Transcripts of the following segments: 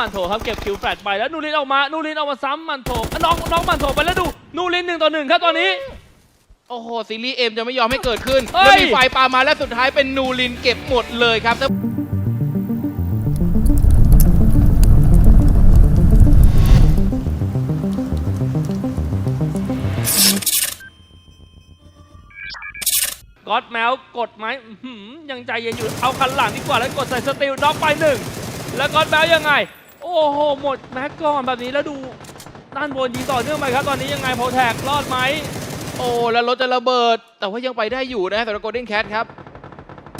มันโถครับเก็บคิวแฟลตไปแล้วนูรินออกมานูรินออกมาซ้ำมันโถอะน้องน้องมันโถไปแล้วดูนูรินหนึ่งต่อหนึ่งครับตอนนี้ โอ้โห ซีรีส์เอ็มจะไม่ยอมให้เกิดขึ้น เฮ้ย แล้วมีไฟปามาและสุดท้ายเป็นนูรินเก็บหมดเลยครับแล้วก็อดแมวกดไหมอื้อหือยังใจเย็นอยู่เอาคันหลังดีกว่าแล้วกดใส่สติลน็อกไปหนึ่งแล้วก็อดแมวยังไง โอ้โห หมดแม็กก่อนแบบนี้แล้วดูด้านบนยิงต่อเนื่องไปครับ ตอนนี้ยังไงโพแทกรอดไหม โอ้แล้วรถจะระเบิด แต่ว่ายังไปได้อยู่นะสำหรับโกลเด้นแคทครับ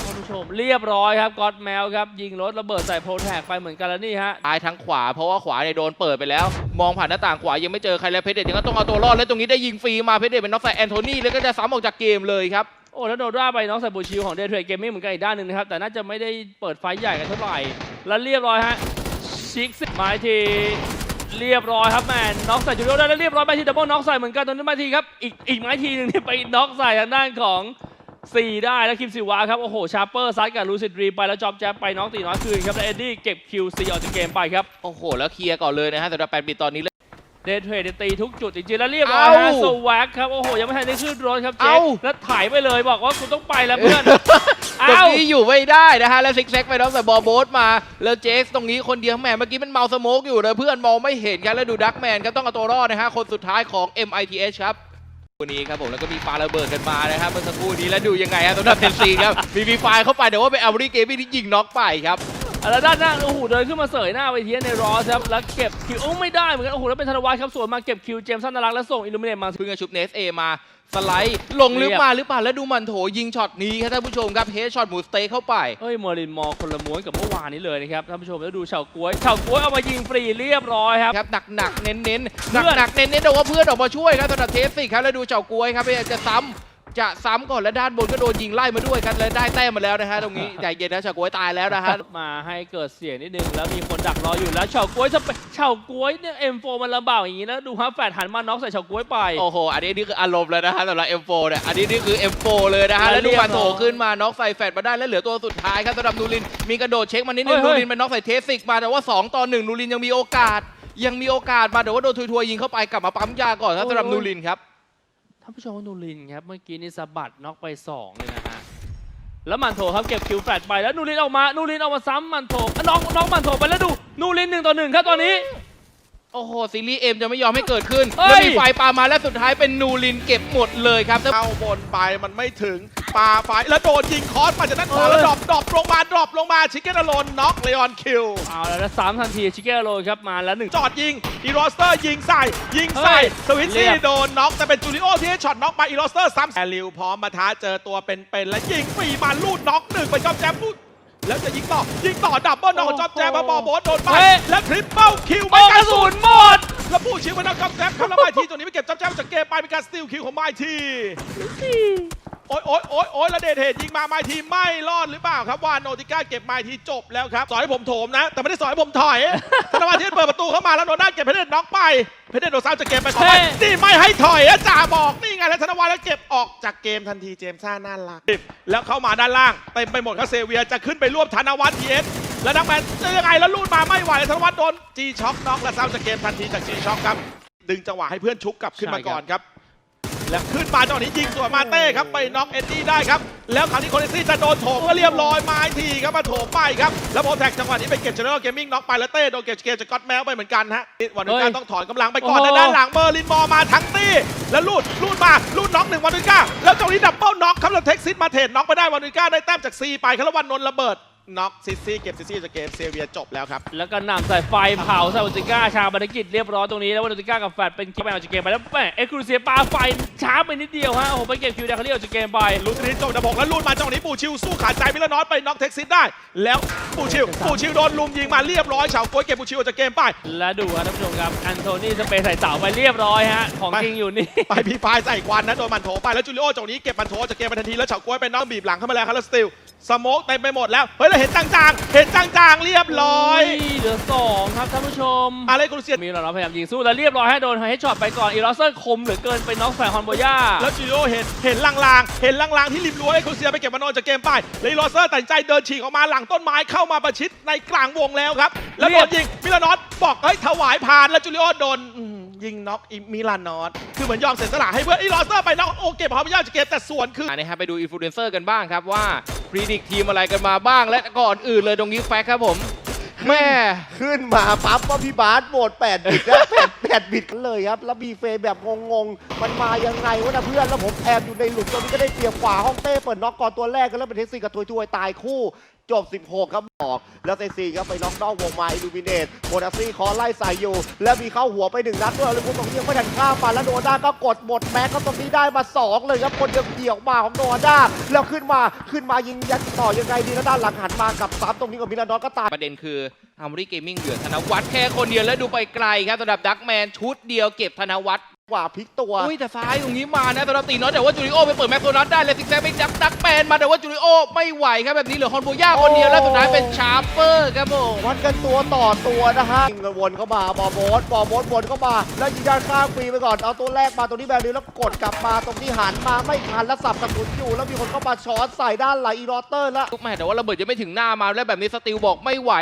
ท่านผู้ชมเรียบร้อยครับก็อดแมวครับ ยิงรถระเบิดใส่โพแทกไปเหมือนกันแล้วนี่ฮะตายทั้งขวาเพราะว่าขวาเนี่ยโดนเปิดไปแล้ว มองผ่านหน้าต่างขวายังไม่เจอใครแล้วเพชรเดชยังก็ต้องเอาตัวรอดแล้วตรงนี้ได้ยิงฟรีมาเพชรเดชเป็นน็อกใส่แอนโทนีแล้วก็จะซ้ำออกจากเกมเลยครับโอ้แล้วโดนร่าไปน้องใส่บูชิวของเดย์เทรดเกมมิ่งเหมือนกันอีกด้านหนึ่งนะครับแต่น่าจะไม่ได้เปิดไฟใหญ่กันเท่าไหร่แล้วเรียบร้อยฮะ ชิกสิมาทีเรียบร้อยครับแมนน็อกใส่จูโดได้แล้วเรียบร้อยไปทีดับเบิลน็อกใส่เหมือนกันตอนนี้มาทีครับอีกอีกไม้ทีหนึ่งที่ไปน็อกใส่ทางด้านของซีได้แล้วคิมซิวาครับโอ้โหชาร์เปอร์ซัดกับลูซิดรีไปแล้วจอบแจ๊บไปน้องตีน้อยคืนครับแล้วเอ็ดดี้เก็บคิวซีออกจากเกมไปครับโอ้โหแล้วเคลียร์ก่อนเลยนะฮะสำหรับแปดบิตตอนนี้ เดย์เทรดตีทุกจุดจริงๆแล้วเรียบร้อยฮะเอ้าสวักครับ โอ้โห ยังไม่ทันได้ขึ้นรถครับเจ๊เอ้า แล้วถ่ายไปเลยบอกว่าคุณต้องไปแล้วเพื่อนตรงเอ้านี้อยู่ไม่ได้นะฮะ แล้วซิกแซกไปน้องแต่บอลโบสมา แล้วเจคตรงนี้คนเดียวแหมเมื่อกี้มันเมาสโมกอยู่เลยเพื่อนมองไม่เห็นกันแล้วดูดักแมนก็ต้องเอาตัวรอดนะฮะ คนสุดท้ายของ MITH ครับวันนี้ครับผมแล้วก็มีปาระเบิดกันมานะครับเมื่อสักครู่นี้แล้วดูยังไงฮะสำหรับเทนซีครับมีมีไฟล์เข้าไปแต่ว่าเป็นอัลบรีเกมที่ยิงน็อกไปครับ แล้วด้านหน้าโอ้โหเดินขึ้นมาเสยหน้าไปเทียในรอสครับแล้วเก็บคิวโอ้ไม่ได้เหมือนกันโอ้โหแล้วเป็นธนวัฒน์ครับสวนมาเก็บคิวเจมส์สันนรักษ์แล้วส่งอิลูมิเนตมาเพิ่งจะชุบเนสเอมาสไลด์ลงลึกมาหรือเปล่าแล้วดูมันโถยิงช็อตนี้ครับท่านผู้ชมครับเฮดช็อตหมูสเต็กเข้าไปเอ้ยเมอร์ลินมอร์คนละม้วนกับเมื่อวานนี้เลยนะครับท่านผู้ชมแล้วดูเฉาก้วยเฉาก้วยเอามายิงฟรีเรียบร้อยครับครับหนักหนักๆเน้นเน้นหเพื่นักอนหนักๆเน้นเน้นแต่ว่าเพื่อนออกมาช่วยครับสำหรับเทสสิครับแล้วดูเฉากล้วยครับพยายามจะซ้ำ จะซ้ำก่อนแล้วด้านบนก็โดนยิงไล่มาด้วยครับแล้วได้แต้มมาแล้วนะฮะตรงนี้ใจเย็นนะเฉากล้วยตายแล้วนะฮะมาให้เกิดเสียงนิดนึงแล้วมีคนดักรออยู่แล้วเฉาก้วยจะไปเฉาก้วยเนี่ยเอ็มโฟมันลำบากอย่างนี้นะดูฮะแฟดหันมาน็อกใส่เฉาก้วยไปโอ้โหอันนี้นี่คืออารมณ์เลยนะฮะสำหรับ M4 เนี่ยอันนี้นี่คือ M4 เลยนะฮะแล้แล้ววดูเรียบมันโถร้อยขึ้นมาน็อกใส่แฟดมาได้แล้วเหลือตัวสุดท้ายครับสำหรับนูรินมีกระโดดเช็คมานิดนึงเฮ้นูยรินเป็นน็อกใส่เทสสิกมาแต่ว่าสองต่อหนึ่งนูรินยังมีโอกาส ยังมีโอกาสมาแต่ว่าโดนทัวร์ๆยิงเข้าไปกลับมาปั๊มยาก่อนครับสำหรับนูรินครับท่านผู้ชมนูรินครับ เมื่อกี้นี่สะบัดน็อกไปสองเลยนะฮะ แล้วมันโถครับเก็บคิวแฟลตไปแล้วนูรินออกมานูรินออกมาซ้ำมันโถอะน้องน้องมันโถไปแล้วดูนูรินหนึ่งต่อหนึ่งครับตอนนี้ โอ้โห ซีรีส์เอ็มจะไม่ยอมให้เกิดขึ้น เฮ้ยแล้วมีไฟปามาและสุดท้ายเป็นนูรินเก็บหมดเลยครับ เข้าบนไปมันไม่ถึง ปาไฟแล้วโดนยิงคอสมาจากด้านขวาแล้วดรอปดรอปลงมาดรอปลงมาชิคเก้นอโลนน็อกเลออนคิวเอาแล้วนะสามทันทีชิเก้โรครับมาแล้วหนึ่งจอดยิงอีโรสเตอร์ยิงใส่ยิงใส่เฮ้ยสวิตเรีซี่ยบโดนน็อกแต่เป็นจูริโอที่ให้ช็อตน็อกมาอีโรสเตอร์ซ้ำแอลิวพร้อมมาท้าเจอตัวเป็นๆและยิงฟรีมาลูดน็อกหนึ่งไปจอมแจมลูดแล้วจะยิงต่อ ยิงต่อดับเบิลน็อกของจอมแจมมาบอลโบสโดนไปเฮ้ยและทริปเปิลคิวโอ้ไม่กกระระสุสุนนหมด แล้วผู้ชิวเป็นนักจอมแจมครับแล้วไมทีตรงนี้ไปเก็บจอมแจมจากเกมไปเป็นการสติลคิวของไมที โอ๊ยโอ๊ยโอ๊ยโอ๊ยแล้วเดทเทดยิงมาไมทีไม่รอดหรือเปล่าครับว่าโนติก้าเก็บไมทีจบแล้วครับสอนให้ผมโถมนะ แต่ไม่ได้สอนให้ผมถอยธนวัฒน์ที่เปิดประตูเข้ามาแล้วโนด้าเก็บเพชรเดชน็อกไปเพชรเดชโดนซ้ำจากเกมไปสองใบเฮ้ยนี่ไม่ให้ถอยอะจ่าบอกนี่ไงแล้วธนวัฒน์แล้วเก็บออกจากเกมทันทีเจมส์ซ่าน่ารักแล้วเข้ามาด้านล่างเต็มไปหมดครับเซเวียจะขึ้นไปร่วมธนวัฒน์ทีเอสแล้วนักแมนจะยังไงแล้วลูดมาไม่ไหวธนวัฒน์โดนจีช็อคน็อกและซ้ำจากเกมทันทีจากจีช็อคครับดึงจังหวะให้เพื่อนชุบกลับขึ้นมาก่อนครับ แล้วขึ้นมาจังหวะนี้ยิงสวนมาเต้ครับไปน็อกเอ็ดดี้ได้ครับ แล้วคราวนี้โคเนซี่จะโดนโถมก็เรียบร้อยไม้ทีครับมาโถมไปครับ แล้วโปรแท็กจังหวะนี้ไปเก็บเจเนอเรลเกมมิ่งน็อกไปแล้วเต้โดนเก็บเกมจากก็อตแมวไปเหมือนกันฮะวันนี้เฮ้กายต้องถอนกำลังไปก่อนโอ้แต่โหด้านหลังเมอร์ลินมอมาทั้งตี้แล้วลูดลูดมาลูดน็อกหนึ่งวันนิก้าแล้วจังหวะนี้ดับเบิลน็อกครับแล้วเท็กซิสมาเทรดน็อกไปได้วันนิก้าได้แต้มจากซีไปครับแล้ววันนนท์ระเบิด น็อกซิซี่เก็บซิซี่จากเกมเซเวียจบแล้วครับ แล้วก็นำใส่ไฟเผาซาอุติก้าชาบากิจเรียบร้อยตรงนี้แล้ววาอุติก้ากับแฟดเป็นคิปแมนออกจากเกมไปแล้วแหมเอ็กซ์ครูเซียปาไฟช้าไปนิดเดียวฮะโอ้โหไปเก็บคิวแดงเขาเรียกออกจากเกมไปลูตรีจบดับหกแล้วลูดมาจังหวะนี้ปูชิวสู้ขาดใจมิลนอสไปน็อกเท็กซิสได้ แล้วปูชิวปูชิวโดนลุมยิงมาเรียบร้อยเฉาโก้ยเก็บปูชิวออกจากเกมไป และดูครับท่านผู้ชมครับแอนโทนีสเปซใส่เสาไปเรียบร้อยฮะของจริงอยู่นี่ไปพีไฟใส่ควันนะโดนมันโถไปแล้วจูริโอจังหวะนี้เก็บมันโถจากเกมไปทันทีแล้วเฉาโก้ยไปน็อกบีบหลังเข้ามาแล้วครับแล้วสติลสโมกเต็มไปหมดแล้วเฮ้ยเราเห็นจางๆ เห็นจางๆ เรียบร้อยเหลือสองครับท่านผู้ชม อะไรกุลเซียนมีเราเราพยายามยิงสู้แล้วเรียบร้อยให้โดนเฮดช็อตไปก่อนอีลอสเซอร์คมเหลือเกินไปน็อกใส่ฮอนโบย่าแล้วจูริโอเห็นเห็นลางๆ เห็นลางๆที่ริมรั้วให้กุลเซียไปเก็บมันโนจากเกมไปเลยโรเซอร์ตัดสินใจเดินฉีกออกมาหลังต้นไม้เข้าเข้ามาประชิดในกลางวงแล้วครับแล้วเรีโดยบนยิงมิลานอสบอกเฮ้ยถวายผ่านแล้วจูริโอโดนอืมยิงน็อกอิมิลานอสคือเหมือนยอมเสียสละให้เพื่อนอีลอสเตอร์ไปน็อกโอเก็บเขาไม่ยากจะเก็บแต่ส่วนคือนะฮะไปดูอินฟลูเอนเซอร์กันบ้างครับว่าพ รีดิกทีมอะไรกันมาบ้าง และก่อนอื่นเลยตรงนี้แฟกครับผมแม่ขึ้นมาปั๊บว่าพี่บาสโหมด8บิดแล้ว8 8บิดเลยครับ แล้วบีเฟย์แบบงงๆ มันมายังไงวะนะเพื่อน แล้วผมแอบอยู่ในหลุมตรงนี้ก็ได้เปรียบขวาห้องเต้เปิดน็อกก่อนตัวแรกก็แล้วเป็นเทคซี่กับทวยทวยๆตายคู่ จบ 16 ครับบอก แล้วเซซีครับไปน็อกนอกวงมาอิลูมิเนตโบนัสซี่คอไล่ใส่อยู่ แล้วมีเข้าหัวไปหนึ่งนัดด้วยแล้วพวกตรงนี้ยังไม่ทันข้ามมาแล้วโดด้าก็กดหมดแม็กก็ตรงนี้ได้มาสองเลยครับคนเดียวเดี่ยวมาของโดด้าแล้วขึ้นมาขึ้นมายิงยัดต่อยังไงดีแล้วด้านหลังหันมากับซ้ำตรงนี้กับมิลานอสก็ตายประเด็นคืออาร์มอรี่เกมมิ่งเหลือธนวัฒน์แค่คนเดียวแล้วดูไปไกลครับสำหรับดักแมนชุดเดียวเก็บธนวัฒน์ กว่าพลิกตัว อุ้ยแต่ซ้ายตรงนี้มานะสำหรับตีน้อยแต่ว่าจูริโอไปเปิดแม็กโซนัสได้เลยซิกแซกไปจับดักแมนมาแต่ว่าจูริโอไม่ไหวครับแบบนี้เหลือฮอนโบย่าคนเดียวแล้วสุดท้ายเป็นชาร์เปอร์ครับผมวัดกันตัวต่อตัวนะฮะยิงกันวนเข้ามาบอโบสบอโบสวนเข้ามาแล้วยิงด้านข้างฟรีไปก่อนเอาตัวแรกมาตรงนี้แบริวแล้วกดกลับมาตรงนี้หันมาไม่ทันแล้วสับกระสุนอยู่แล้วมีคนเข้ามาช็อตใส่ด้านไหลอีรอเตอร์แล้วทุกแม่แต่ว่าระเบิดยังไม่ถึงหน้ามาแล้วแบบนี้สติลบอกไม่ไหว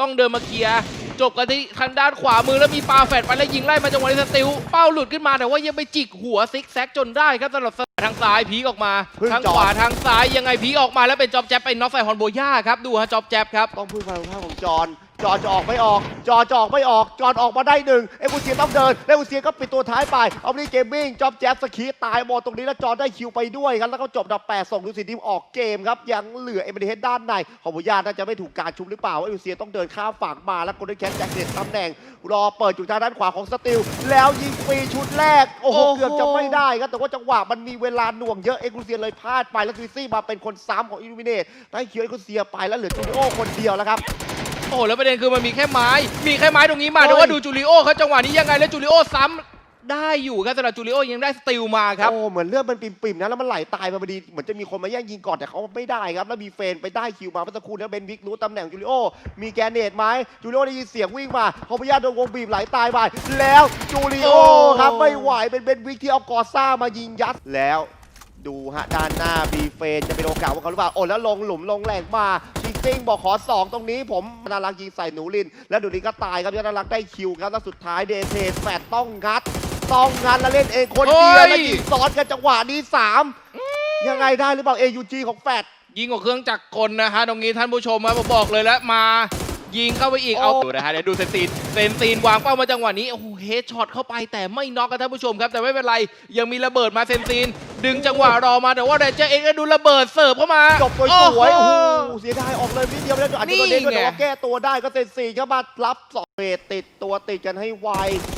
ต้องเดินมาเคลียร์จบกันที่ทางด้านขวามือแล้วมีปาแฟดไปแล้วยิงไล่มาจังหวะนี้สติลเป้าหลุดขึ้นมาแต่ว่ายังไปจิกหัวซิกแซกจนได้ครับสำหรับทางซ้ายพีกออกมาเพิ่งทางจอดขวาทางซ้ายยังไงพีกออกมาแล้วเป็นจอบแจ๊บไปน็อกใส่ฮอนโบย่าครับดูฮะจอบแจ๊บครับต้องพึ่งพลังข้างของจอน จอนจะออกไม่ออก จอนจะออกไม่ออก จอนออกมาได้หนึ่งเอกูเซียต้องเดินเอกูเซียก็ปิดตัวท้ายไปเอาลีเกมมิ่งจอบแจ๊บสกีตายหมดตรงนี้แล้วจอนได้คิวไปด้วยครับแล้วก็จบดับแปดส่งดูสิทีมออกเกมครับยังเหลือเอเมเดเฮดด้านในของบุญญาน่าจะไม่ถูกการชุบหรือเปล่าเอกูเซียต้องเดินข้ามฝั่งมาแล้วคนได้แคสแจ็คเด็ดตำแหน่งรอเปิดอยู่ทางด้านขวาของสติลแล้วยิงฟรีชุดแรกโอ้โหโอ้โหเกือบจะไม่ได้ครับแต่ว่าจังหวะมันมีเวลาหน่วงเยอะเอ็กซ์คลูเซียเลยพลาดไปแล้วทวิซี่มาเป็นคนซ้ำของอิลูมิเนตได้คิวเอ็กซ์คลูเซียไปแล้วเหลือจูริโอคนเดียวแล้วครับโอ้โหแล้วประเด็นคือมันมีแค่ไม้ มีแค่ไม้ตรงนี้มาเฮ้ยแต่ว่าดูจูริโอเขาจังหวะนี้ยังไงแล้วจูริโอซ้ำได้อยู่ครับสำหรับจูริโอยังได้สติลมาครับ โอ้เหมือนเลือดมันปิ่มๆนะแล้วมันไหลตายมาพอดีเหมือนจะมีคนมาแย่งยิงก่อนแต่เขาไม่ได้ครับแล้วมีเฟนไปได้คิวมาเมื่อสักครู่แล้วเบนวิกรู้ตำแหน่งจูริโอมีแกรเนตไหมจูริโอได้ยินเสียงวิ่งมาเขาพยายามโดนวงบีบไหลตายไปแล้วจูริโอโอ้ครับไม่ไหวเป็นเบนวิกที่เอากอซ่ามายิงยัดแล้วดูฮะด้านหน้าบีเฟนจะเป็นโอกาสของเขาหรือเปล่าโอ้แล้วลงหลุมลงแหลกมา ชิงซิงบอกขอสองตรงนี้ผมนารักยิงใส่หนูลิน แล้วดูนี้ก็ตายครับยอดนารักได้คิวครับแล้วสุดท้ายเดเทสแฟดต้องงัด ต้องงัดแล้วเล่นเองคนเดียวโอ้ยแล้วยิงซ้อนกันจังหวะนี้สามยังไงได้หรือเปล่า AUG ของแฟดยิงกว่าเครื่องจักรกลนะฮะตรงนี้ท่านผู้ชมครับผมบอกเลยแล้วมายิงเข้าไปอีกโอ้เอาดูนะฮะเดี๋ยวดูเซนซีนเซนซีนวางเป้ามาจังหวะนี้ โอ้โหเฮดช็อตเข้าไปแต่ไม่น็อกกันท่านผู้ชมครับ แต่ไม่เป็นไร ยังมีระเบิดมาเซนซีน ดึงจังหวะรอมาแต่ว่าเรเจอร์เองก็ดูระเบิดเสิร์ฟเข้ามาจบสวยๆโอ้โอ้โหโหเสียดายออกเลยนิดเดียวแล้วอาจจะโดนเด้งด้วยนี่ไงแต่ว่าแก้ตัวได้ก็เซนสี่ก็มารับสองเวทติดตัวติดกันให้ไว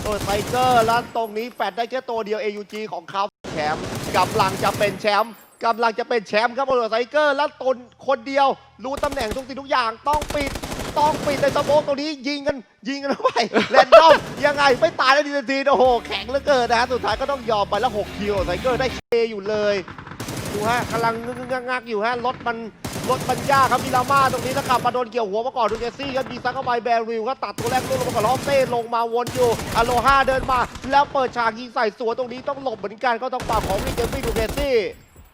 ตัวไซเกอร์แล้วตรงนี้แฟดได้แค่ตัวเดียว AUG ของเขาแชมป์กำลังจะเป็นแชมป์กำลังจะเป็นแชมป์ครับบนไซเกอร์แล้วตนคนเดียวรู้ตำแหน่งทุกสิ่งทุกอย่างต้องปิด ต้องปิดในสโมกตรงนี้ยิงกันยิงกันเข้าไปแรนดอมยังไงไม่ตายแล้ดีทันทีโอ้โห แข็งเหลือเกินนะฮะสุดท้ายก็ต้องยอมไปแล้ว6คิวไซเกอร์ได้เคอยู่เลยดูฮะกำลังงึกงักอยู่ฮะรถมันรถมันยากครับมิราม่าตรงนี้ถ้ากลับมาโดนเกี่ยวหัวมาก่อนดูเจสซี่ครับยิงซักเข้าไปแบริวก็ตัดตัวแรกลงมาก่อนล้วเต้ลงมาวนอยู่อโลฮาเดินมา แล้วเปิดฉากยิงใส่สวนตรงนี้ต้องหลบเหมือนกันก็ต้องปรับของวิเกมมี่ดูเจสซี่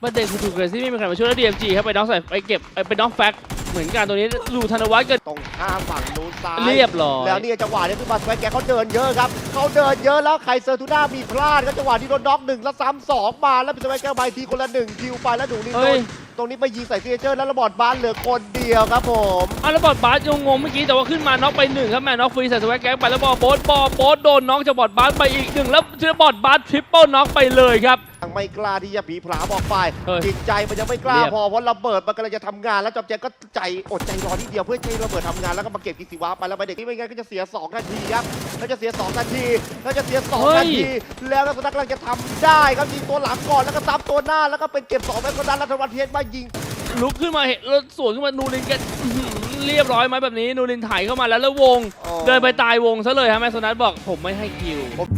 ประเด็นคือถูกเกรซี่ไม่มีใครมาช่วยแล้ว DMG ครับไปน้องใส่ไปเก็บไปน้องแฟกเหมือนกันตัวนี้ดูธนวัฒน์เกิดตรงข้ามฝั่งนู้นซ้ายเรียบร้อยแล้วเนี่ยจังหวะนี้คือมาสแควร์แกเขาเดินเยอะครับเขาเดินเยอะแล้วไคเซอร์ทูน่ามีพลาดครับจังหวะที่โดนน็อกหนึ่งแล้วซ้ำสองมาแล้วเป็นสแควร์แกไปทีคนละหนึ่งคิวไปแล้วดูนี่เฮ้โดยนตรงนี้ไปยิงใส่เซเจอร์แล้วระบอดบ้านเหลือคนเดียวครับผมอะแล้วบอดบาสยังงงเมื่อกี้แต่ว่าขึ้นมาน็อกไปหนึ่งครับแม่น็อกฟรีใส่สวัสแก๊งไปแล้วบอลโบสบอลโบสโดนน็อกจากบอดบาสไปอีกหนึ่งแล้วเจอบอดบาสทริปเปิลน็อกไปเลยครับยัง ไม่กล้าที่จะผีผลามออกไปเฮ้ยจิตใจมันยังไม่กล้าเรียบ พอเพราะระเบิดมันกำลังจะทำงานแล้วจอมแจงก็ใจอดใจรอนิดเดียวเพื่อให้ระเบิดทำงานแล้วก็มาเก็บกิสิวะไปแล้วไปเด็กที่ไม่งั้นก็จะเสีย2นาทีครับแล้วจะเสีย2นาทีแล้วจะเสีย2นาที แล้วก็สนักกำลังจะทำได้ครับยิงตัวหลังก่อนแล้วก็ซับตัวหน้าแล้วก็เป็นเก็บ2แม็กซ์ดันแล้วธวัฒน์เทสมายิง ลุกขึ้นมาเห็นแล้วสวนขึ้นมานูรินแกอื้อหือเรียบร้อยไหมแบบนี้นูรินไถ่ายเข้ามาแล้วแล้ววงอ๋อเดินไปตายวงซะเลยฮะแม่โซนัสบอกผมไม่ให้คิว ผม